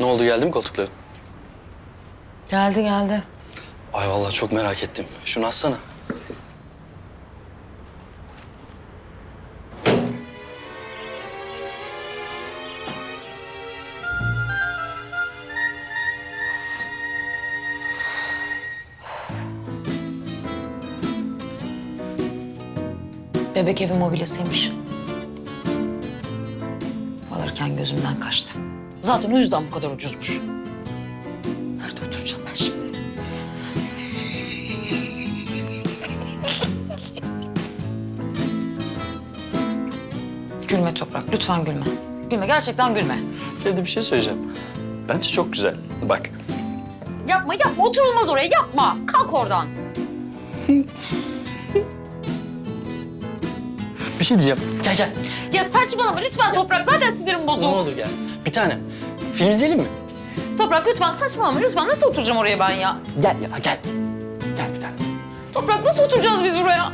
Ne oldu geldi mi koltukların? Geldi geldi. Ay vallahi çok merak ettim. Şunu açsana. Bebek evi mobilyasıymış. Alırken gözümden kaçtı. Zaten o yüzden bu kadar ucuzmuş. Nerede oturacağım ben şimdi? Gülme Toprak, lütfen gülme. Gülme, gerçekten gülme. Feride bir şey söyleyeceğim. Bence çok güzel. Bak. Yapma, yapma. Oturulmaz oraya, yapma. Kalk oradan. Bir şey diyeceğim. Gel gel. Ya saçmalama lütfen Toprak. Zaten sinirim Ne bozuk. olur gel. Bir tane. Film izleyelim mi? Toprak lütfen saçmalama. Lütfen nasıl oturacağım oraya ben ya? Gel ya gel. Gel bir tane. Toprak nasıl oturacağız biz buraya?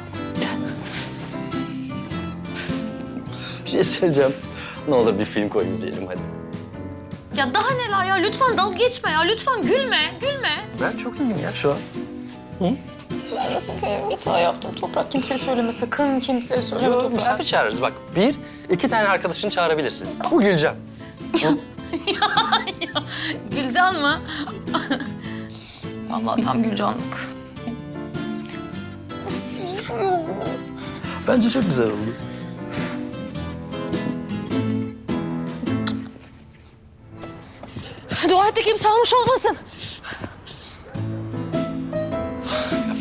Bir şey söyleyeceğim. Ne olur bir film koy izleyelim hadi. Ya daha neler ya? Lütfen dalga geçme ya. Lütfen gülme, gülme. Ben çok iyiyim ya şu an. Ben nasıl bir hata yaptım Toprak? Kimseye söyleme sakın. Kimseye söyleme Yok, Toprak. misafir çağırırız bak. Bir, iki tane arkadaşını çağırabilirsin. Bu Gülcan. Gülcan mı? Allah tam Gülcanlık. Bence çok güzel oldu. Dua et de kimse almış olmasın.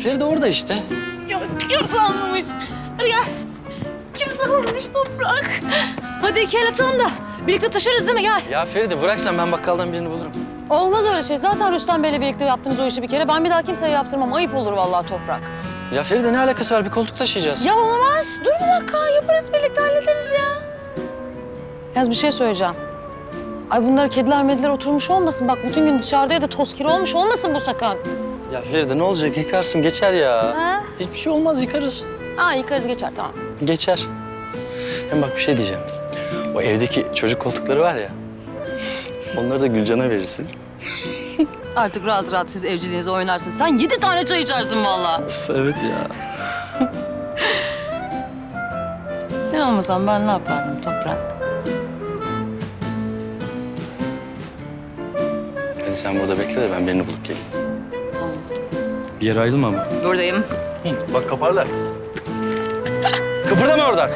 Feride orada işte. Ya kimse almamış. Hadi gel. Kimse almamış Toprak. Hadi iki el atalım da birlikte taşırız değil mi? Gel. Ya Feride bırak sen ben bakkaldan birini bulurum. Olmaz öyle şey. Zaten Rüstem Bey'le birlikte yaptınız o işi bir kere. Ben bir daha kimseye yaptırmam. Ayıp olur vallahi Toprak. Ya Feride ne alakası var? Bir koltuk taşıyacağız. Ya olmaz. Dur bir dakika. Yaparız birlikte hallederiz ya. Yaz bir şey söyleyeceğim. Ay bunlar kediler mediler oturmuş olmasın. Bak bütün gün dışarıdaydı toz kiri olmuş olmasın bu sakın. Ya Feride ne olacak? Yıkarsın geçer ya. Ha? Hiçbir şey olmaz yıkarız. Ha yıkarız geçer tamam. Geçer. Hem bak bir şey diyeceğim. O evdeki çocuk koltukları var ya. Onları da Gülcan'a verirsin. Artık rahat rahat siz evciliğinizi oynarsınız. Sen yedi tane çay içersin vallahi. Of, evet ya. Sen olmasan ben ne yapardım Toprak? Hadi sen burada bekle de ben birini bulup geleyim. Bir yere ayrılma ama. Buradayım. Hı, bak kaparlar. Kıpırdama oradan.